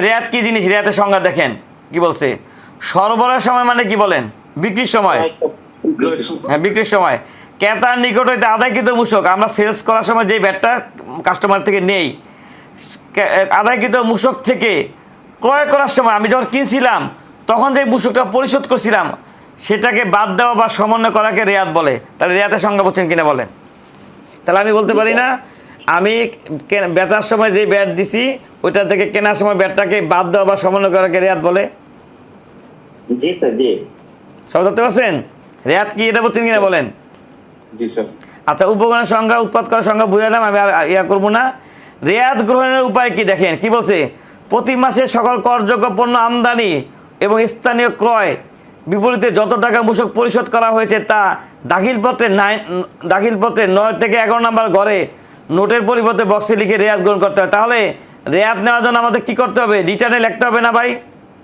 রেয়াত কি জিনিস? রেয়াতের সংজ্ঞা দেখেন। কি বলছে? সরবরাহ সময় মানে কি বলেন? বিক্রির সময়। হ্যাঁ বিক্রির সময়। ক্রেতার নিকট হইতে আদায়কৃত মূসক। আমরা সেলস করার সময় যে ব্যাটটা কাস্টমার থেকে নেই আদায়কৃত মূসক থেকে ক্রয় করার সময় আমি যখন কিনছিলাম, তখন যে মূসকটা পরিশোধ করছিলাম, সেটাকে বাদ দেওয়া বা সমন্বয় করাকে রেয়াত বলে। তাহলে রেয়াতের সংজ্ঞা বলছেন কিনা বলেন? তাহলে আমি বলতে পারি না। আমি বেচার সময় যে ব্যাট দিছি ওইটা থেকে কেনার সময় ব্যাটটাকে বাদ দেওয়া বা সমন্বয় করাকে রেয়াত বলে? জি স্যার জি। সব ধরতে পারছেন রেয়াত কি এটা বলছেন কিনা বলেন? জি স্যার। আচ্ছা উপকরণের সংখ্যা উৎপাদ করার সংখ্যা বুঝালাম আমি আর ইয়া করব না। রেয়াত গ্রহণের উপায় কি দেখেন? কি বলছে? প্রতি মাসে সকল করযোগ্য পণ্য আমদানি এবং স্থানীয় ক্রয় বিপরীতে যত টাকা মূসক পরিশোধ করা হয়েছে তা দাখিলপত্রে নাইন দাখিলপত্রে নয় থেকে এগারো নাম্বার ঘরে নোটের পরিবর্তে বক্সে লিখে রেয়াত গ্রহণ করতে হবে তাহলে রেয়াত নেওয়ার জন্য আমাদের কি করতে হবে? রিটার্নে লিখতে হবে না ভাই?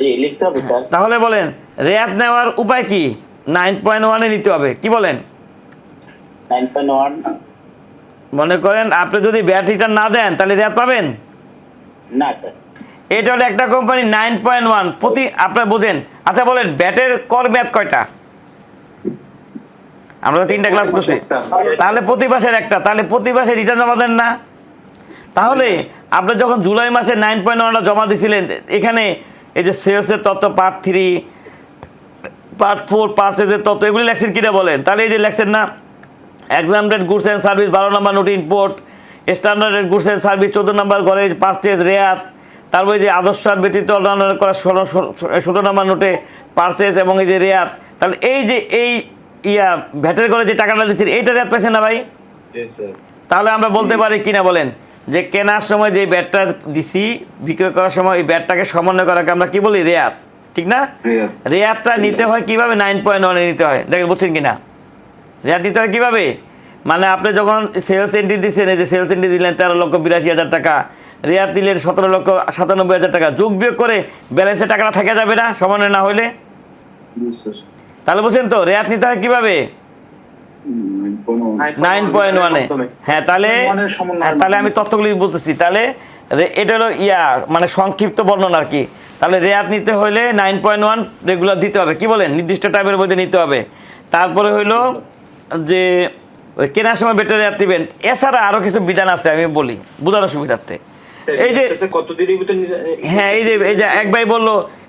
জি লিখতে হবে স্যার। তাহলে বলেন রেয়াত নেওয়ার উপায় কি? নাইন পয়েন্ট ওয়ানে নিতে হবে। কি বলেন? মনে করেন আপনি যদি ব্যাট রিটার্ন না দেন তাহলে রেয়াত পাবেন? না স্যার। এটা হলো একটা কোম্পানি নাইন পয়েন্ট ওয়ান প্রতি আপনার বোঝেন। আচ্ছা বলেন ব্যাটের কর মেয়াদ কয়টা? আমরা তিনটা ক্লাস করছি। তাহলে প্রতি মাসের একটা, তাহলে প্রতি মাসে রিটার্ন জমা দেন না। তাহলে আপনি যখন জুলাই মাসে নাইন পয়েন্ট ওয়ানটা জমা দিছিলেন, এখানে এই যে সেলসের তত্ত্ব পার্ট থ্রি পার্ট ফোর পার্সেসের তত্ত্ব, এগুলি লেখছেন কিনা বলেন? তাহলে এই যে লেখছেন না এক্সামটেড গুডস অ্যান্ড সার্ভিস বারো নম্বর note import standard rated goods and service চোদ্দ নম্বর ঘরে পার্চেজ রেয়াত, তারপরে যে আদর্শ ব্যতীত অন্যান্য করা ষোলো ষোলো নম্বর নোটে পার্চেজ এবং এই যে রেয়াত, তাহলে এই যে এই ইয়া ভ্যাটের করে যে টাকাটা দিচ্ছেন এইটা রেয়াত পাইছেন না ভাই? তাহলে আমরা বলতে পারি কিনা বলেন যে কেনার সময় যে ব্যাটটা দিছি বিক্রয় করার সময় এই ব্যাটটাকে সমন্বয় করাকে আমরা কি বলি? রেয়াত ঠিক না? রেয়াত। রেয়াতটা নিতে হয় কীভাবে? নাইন পয়েন্ট ওয়ানে নিতে হয়। দেখেন বুঝছেন কিনা? রেয়াত নিতে হয় কীভাবে? মানে আপনি যখন সেলস এন্ট্রি দিচ্ছেন এই যে সেলস এন্ট্রি দিলেন তেরো লক্ষ বিরাশি হাজার টাকা রেয়াত দিলেন সতেরো লক্ষ সাতানব্বই হাজার টাকা যোগ বিয়োগ করে ব্যালেন্সে টাকাটা থাকা যাবে না সমন্বয় না হলে তাহলে বুঝছেন তো রেয়াত নিতে হয় কীভাবে? নাইন পয়েন্ট ওয়ানে। হ্যাঁ তাহলে হ্যাঁ, তাহলে আমি তথ্যগুলি বলতেছি। তাহলে এটা হলো ইয়া মানে সংক্ষিপ্ত বর্ণনা আর কি। তাহলে রেয়াত নিতে হলে নাইন পয়েন্ট ওয়ান রেগুলার দিতে হবে। কি বলেন? নির্দিষ্ট টাইমের মধ্যে নিতে হবে। তারপরে হইল যে ওই কেনার সময় বেটার রেয়াত দিবেন। এছাড়া আরও কিছু বিধান আছে আমি বলি বোঝানোর সুবিধার্থে। এই যে হ্যাঁ এই যে এই যে এক ভাই বলল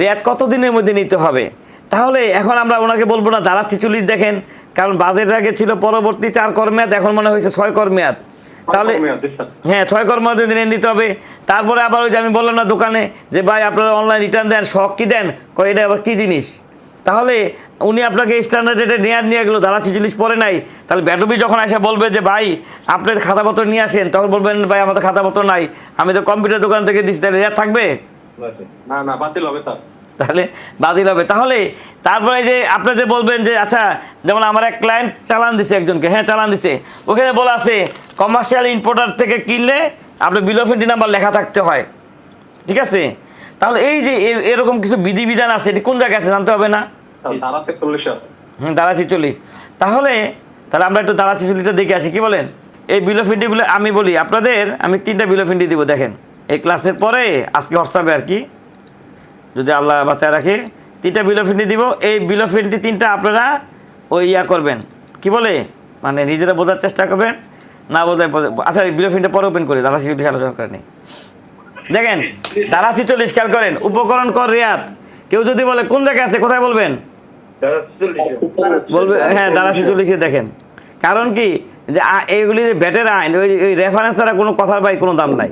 রেয়াত কতদিনের মধ্যে নিতে হবে? তাহলে এখন আমরা ওনাকে বলব না দাঁড়া ছিচল্লিশ দেখেন কারণ বাজেট আগে ছিল পরবর্তী চার কর মেয়াদ এখন মনে হয়েছে ছয় কর মেয়াদ। তাহলে হ্যাঁ ছয় কর মেয়াদে দিনে নিতে হবে তারপরে আবার ওই যে আমি বললাম না দোকানে যে ভাই আপনারা অনলাইন রিটার্ন দেন শখ কি দেন কয় এটা আবার কী জিনিস? তাহলে উনি আপনাকে স্ট্যান্ডার্ড রেটে নেওয়ার নিয়ে গেলো দাঁড়া ছিচল্লিশ পরে নাই। তাহলে ব্যাটবি যখন এসে বলবে যে ভাই আপনি খাতাপত্র নিয়ে আসেন তখন বলবেন ভাই আমাদের খাতাপত্র নাই আমি তো কম্পিউটার দোকান থেকে দিচ্ছি তাহলে থাকবে? না না বাতিল হবে স্যার। তাহলে বাতিল হবে। তাহলে তারপরে যে আপনি যে বলবেন যে আচ্ছা যেমন আমার এক ক্লায়েন্ট চালান দিছে একজনকে হ্যাঁ চালান দিছে। ওখানে বলা আছে কমার্শিয়াল ইম্পোর্টার থেকে কিনলে আপনার বিল অফ এন্ট্রি নাম্বার লেখা থাকতে হয়। ঠিক আছে? তাহলে এই যে এরকম কিছু বিধিবিধান আছে এটি কোন জায়গায় আছে জানতে হবে না? হুম দাঁড়া ছিচল্লিশ। তাহলে তাহলে আমরা একটু দাঁড়া ছিচল্লিশটা দেখে আসি কি বলেন? এই বিল অফ এন্ট্রিগুলো আমি বলি আপনাদের আমি তিনটা বিল অফ এন্ট্রি দিব দেখেন। এই ক্লাসের পরে আজকে হোয়াটসঅ্যাপে আর কি। যদি আল্লাহ বাঁচায় রাখে, তিনটা বিল অফ এন্ট্রি দিব। এই বিল অফ এন্ট্রি তিনটা আপনারা ওই ইয়া করবেন। কি বলে? মানে নিজেরা বোঝার চেষ্টা করবেন। না বোঝায় আচ্ছা বিল অফ এন্ট্রি পরে ওপেন করি দাঁড়া ছিচল্লিশ আলোচনা করে নিই। দেখেন দাঁড়া ছিচল্লিশ খেয়াল করেন, উপকরণ কর রেয়াত কেউ যদি বলে, কোন জায়গায় আছে, কোথায় বলবেন? বলবে হ্যাঁ দাঁড়া ছিচল্লিশে দেখেন। কারণ কি? যে এইগুলি যে ব্যাটের আইন, ওই রেফারেন্স ছাড়া কোনো কথার ভাই কোনো দাম নাই।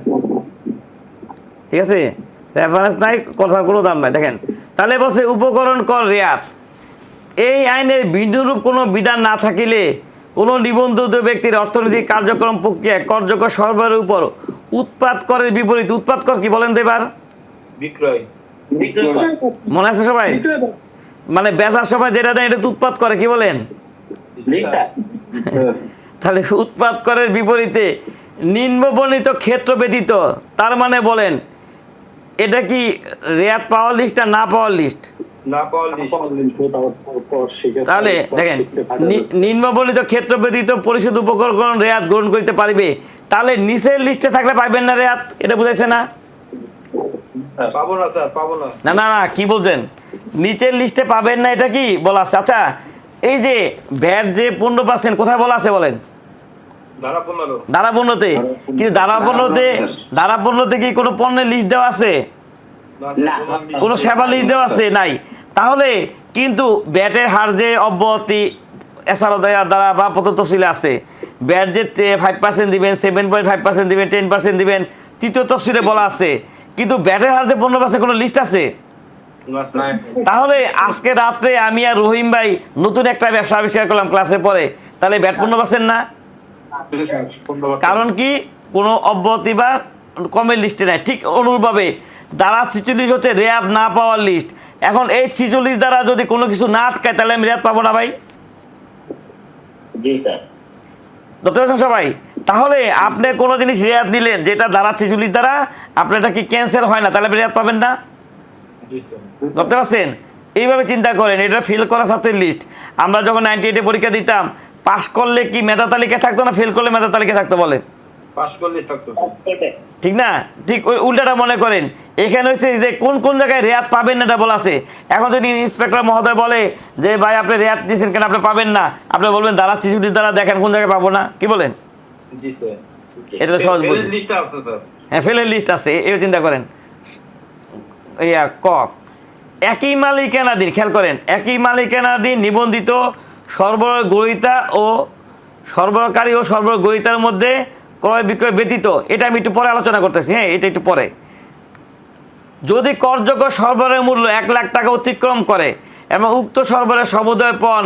ঠিক আছে? রেফারেন্স নাই কথার কোনো দাম নাই। দেখেন তাহলে বলছে উপকরণ কর রেয়াত। এই আইনের বিন্দুরূপ কোনো বিধান না থাকিলে কোনো নিবন্ধিত ব্যক্তির অর্থনৈতিক কার্যক্রম প্রক্রিয়া করযোগ্য সরবরাহের উপর উৎপাদ করের বিপরীত। উৎপাদ কর কি বলেন তো এবার? বিক্রয়। মনে আছে সবাই? মানে বেচার সময় যেটা দেয় এটা তো উৎপাদ করে কি বলেন? জি তাহলে উৎপাদ করের বিপরীতে নিম্নবর্ণিত ক্ষেত্র ব্যতীত তার মানে বলেন এটা কি রেয়াত পাওয়ার লিস্ট আর না পাওয়ার লিস্ট তাহলে দেখেন নি- নিম্নবর্ণিত ক্ষেত্র ব্যতীত পরিশোধ উপকরণ রেয়াত গ্রহণ করতে পারবে। তাহলে নিচের লিস্টে থাকলে পাইবেন না রেয়াত এটা বুঝাইছে না? না না। না না না কি বলছেন? নিচের লিস্টে পাবেন না এটা কি? বলা আছে। আচ্ছা এই যে ভ্যাট যে পনেরো পার্সেন্ট কোথায় বলা আছে বলেন? দাঁড়া পণ্যতে কিন্তু দাঁড়া পণ্যতে দাঁড়া পণ্যতে কি কোনো পণ্যের লিস্ট দেওয়া আছে? না। কোনো সেবা লিস্ট দেওয়া আছে? নাই। তাহলে কিন্তু ব্যাটের হার যে অব্যাহতি এছাড়াও দেওয়ার দ্বারা বা প্রদত্ত তফসিলে আছে। ব্যাট যে ফাইভ পার্সেন্ট দিবেন সেভেন পয়েন্ট ফাইভ পার্সেন্ট দিবেন টেন পার্সেন্ট দিবেন তৃতীয় তফসিলে বলা আছে। কিন্তু ব্যাটের হার যে পনেরো পার্সেন্ট কোনো লিস্ট আছে? তাহলে আজকে রাত্রে আমি আর রহিম ভাই নতুন একটা ব্যবসা আবিষ্কার করলাম ক্লাসে পরে। তাহলে ব্যাট পনেরো পার্সেন্ট না? কারণ কি কোনো অব্যাহতি বা কমের লিস্টে নাই। ঠিক অনুরূপভাবে দ্বারা ছিচল্লিশ হচ্ছে রেয়াত না পাওয়ার লিস্ট এখন এই ছিচল্লিশ দ্বারা যদি কোনো কিছু না আটকায় তাহলে আমি রেয়াত পাবো না ভাই? পারছেন সবাই? তাহলে আপনি কোনো জিনিস রেয়াত দিলেন যেটা দ্বারা ছিচল্লিশ দ্বারা আপনার এটা কি ক্যান্সেল হয় না তাহলে আপনি রেয়াত পাবেন না? ধরতে পারছেন? এইভাবে চিন্তা করেন এটা ফিল করা ছাত্রের লিস্ট আমরা যখন নাইনটি এইটে পরীক্ষা দিতাম পাশ করলে কি মেধা তালিকা থাকতো না ফেল করলে মেধা তালিকা থাকতো বলে? ঠিক না? ঠিক ওই উল্টাটা মনে করেন। এখানে হচ্ছে যে কোন কোন জায়গায় রেয়াত পাবেন না এটা বলা আছে। এখন যদি ইন্সপেক্টর মহোদয় বলে যে ভাই আপনি রেয়াত দিয়েছেন কেন? আপনি পাবেন না। আপনি বলবেন দ্বারা চিঠুটির দ্বারা দেখেন কোন জায়গায় পাবো না। কি বলেন? এটা সহজ বুদ্ধি। হ্যাঁ ফেলের লিস্ট আছে। এই চিন্তা করেন। ইয়া ক? একই মালিকানাধীন খেয়াল করেন। একই মালিকানাধীন নিবন্ধিত সরবরাহ গ্রহিতা ও সরবরাহকারী ও সরবরাহ গ্রহিতার মধ্যে ক্রয় বিক্রয় ব্যতীত। এটা আমি একটু পরে আলোচনা করতেছি হ্যাঁ এটা একটু পরে। যদি করযোগ্য সরবরাহের মূল্য এক লাখ টাকা অতিক্রম করে এবং উক্ত সরবরাহের সমুদয় পণ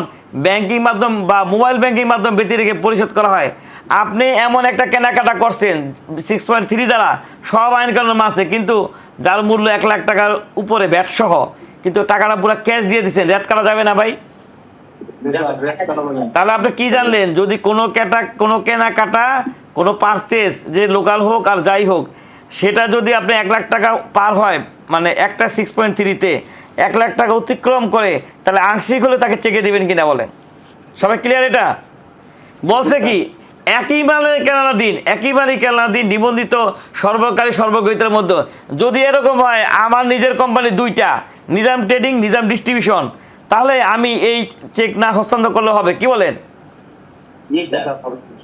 ব্যাংকিং মাধ্যম বা মোবাইল ব্যাংকিং মাধ্যম ব্যতি রেখে পরিশোধ করা হয়, আপনি এমন একটা কেনাকাটা করছেন সিক্স পয়েন্ট থ্রি দ্বারা, সব আইন কানুন কিন্তু যার মূল্য এক লাখ টাকার উপরে ব্যাটসহ, কিন্তু টাকাটা পুরো ক্যাশ দিয়ে দিচ্ছেন, রেট করা যাবে না ভাই? তাহলে আপনি কি জানলেন? যদি কোনো কেটা কোনো কেনাকাটা, কোনো পারচেস যে লোকাল হোক আর যাই হোক, সেটা যদি আপনি এক লাখ টাকা পার হয় মানে একটা সিক্স পয়েন্ট থ্রিতে এক লাখ টাকা অতিক্রম করে, তাহলে আংশিক হলে তাকে চেকে দিবেন কিনা বলেন? সবাই ক্লিয়ার এটা? বলছে কি, একই মালে কেনার দিন, একই মালে কেনার দিন নিবন্ধিত সর্বকারী সর্বগ্রহিতার মধ্যে। যদি এরকম হয়, আমার নিজের কোম্পানি দুইটা, নিজাম ট্রেডিং নিজাম ডিস্ট্রিবিউশন তাহলে আমি এই চেক না হস্তান্তর করলে হবে কি বলেন?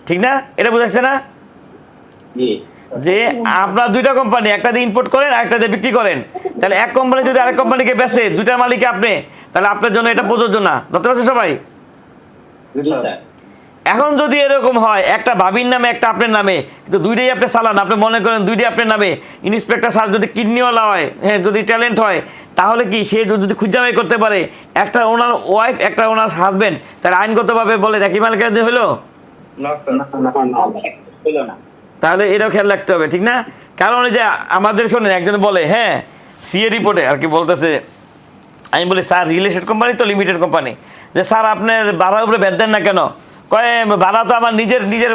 ঠিক না? এটা বুঝাচ্ছে না? যে আপনার দুইটা কোম্পানি একটা দিয়ে ইম্পোর্ট করেন দিয়ে বিক্রি করেন। তাহলে এক কোম্পানি যদি আরেক কোম্পানিকে বেচে দুইটার মালিক আপনি তাহলে আপনার জন্য এটা প্রযোজ্য না। ধরতে পারছেন সবাই? এখন যদি এরকম হয় একটা ভাবির নামে একটা আপনার নামে কিন্তু দুইটাই আপনি চালান আপনি মনে করেন দুইটাই আপনার নামে ইন্সপেক্টর স্যার যদি কিডনিওয়ালা হয় হ্যাঁ যদি ট্যালেন্ট হয় তাহলে কি সে যদি খুঁজামাই করতে পারে একটা ওনার ওয়াইফ একটা ওনার হাজবেন্ড তাহলে আইনগতভাবে বলে একই মালিকের হলো তাহলে এটাও খেয়াল রাখতে হবে ঠিক না? কারণ ওই যে আমাদের শোনেন একজন বলে হ্যাঁ সিএ রিপোর্টে আর কি বলতেছে আমি বলি স্যার রিয়েল এস্টেট কোম্পানি তো লিমিটেড কোম্পানি যে স্যার আপনার ভাড়ার উপরে ব্যাট দেন না কেন? ভাড়া তো আমার নিজের নিজের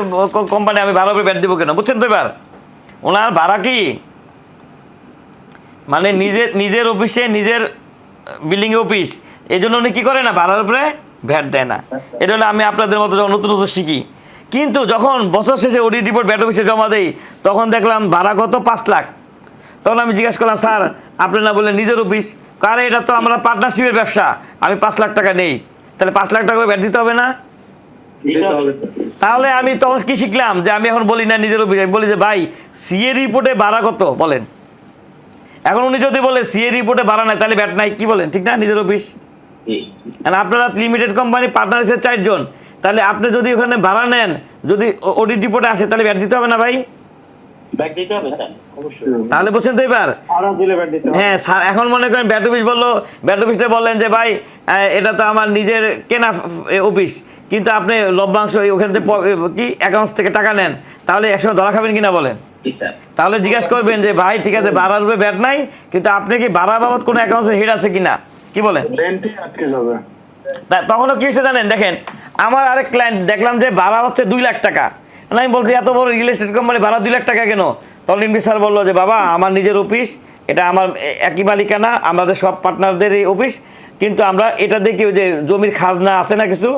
কোম্পানি আমি ভাড়ার উপরে ব্যাট দেবো কেন? বুঝছেন তো এবার? ওনার ভাড়া কি? মানে নিজের নিজের অফিসে নিজের বিল্ডিং অফিস এই জন্য উনি কী করে না ভাড়ার উপরে ভ্যাট দেয় না? এটা হলো আমি আপনাদের মতো যখন নতুন নতুন শিখি। কিন্তু যখন বছর শেষে অডিট রিপোর্ট ব্যাট অফিসে জমা দেই, তখন দেখলাম ভাড়া কত? পাঁচ লাখ। তখন আমি জিজ্ঞাসা করলাম, স্যার, আপনি না বললেন নিজের অফিস কারণ এটা তো আমরা পার্টনারশিপের ব্যবসা। আমি পাঁচ লাখ টাকা নেই। তাহলে পাঁচ লাখ টাকা ব্যাট দিতে হবে না? তাহলে আমি তখন কি শিখলাম? যে আমি এখন বলি না নিজের অভিযোগ বলি যে ভাই সিএ রিপোর্টে ভাড়া কত? বলেন। এখন উনি যদি বলে সিএ রিপোর্টে ভাড়া নাই তাহলে ব্যাট নাই কি বলেন? ঠিক না নিজের অফিস? আপনারা লিমিটেড কোম্পানি পার্টনার হিসেবে চারজন তাহলে আপনি যদি ওখানে ভাড়া নেন যদি অডিট রিপোর্টে আসে তাহলে ব্যাট দিতে হবে না ভাই? ব্যাগ দিতে হবে স্যার। তাহলে বুঝছেন তো এবার? হ্যাঁ স্যার এখন মনে করেন ব্যাট অফিস বলল ব্যাট অফিসটা বললেন যে ভাই এটা তো আমার নিজের কেনা অফিস কিন্তু আপনি লভ্যাংশ ওখান থেকে কি অ্যাকাউন্টস থেকে টাকা নেন? তাহলে একসময় ধরা খাবেন কিনা বলেন? তাহলে জিজ্ঞাসা করবেন যে ভাই ঠিক আছে বাড়ার উপরে ব্যাট নাই কিন্তু আপনি কি বাড়া বাবদ কোনো অ্যাকাউন্টে হেড আছে কিনা? কি বলেন? তখনও কি হয়েছে জানেন? দেখেন আমার আরেক ক্লায়েন্ট দেখলাম যে ভাড়া হচ্ছে দুই লাখ টাকা। আমি বলছি, এত বড় রিয়েল এস্টেট কোম্পানি ভাড়া দুই লাখ টাকা কেন? তখন এমডি স্যার বলল যে, বাবা, আমার নিজের অফিস এটা আমার একই মালিকানা, আমাদের সব পার্টনারদের এই অফিস কিন্তু আমরা এটা দেখি যে জমির খাজনা আছে না কিছু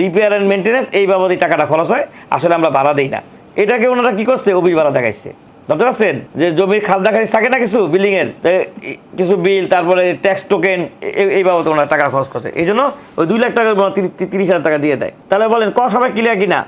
রিপেয়ার অ্যান্ড মেনটেন্যান্স এই বাবদ এই টাকাটা খরচ হয়, আসলে আমরা ভাড়া দিই না। এটাকে ওনারা কি করছে? অফিস ভাড়া দেখাইছে। বুঝতে পারছেন? যে জমির খাজনা খারিজ থাকে না কিছু বিল্ডিং এর কিছু বিল তারপরে ট্যাক্স টোকেন এই বাবদ ওনারা টাকা খরচ করছে। এই জন্য ওই দুই লাখ টাকা তিরিশ হাজার টাকা দিয়ে দেয়। তাহলে বলেন, ক সবাই ক্লিয়ার কিনা?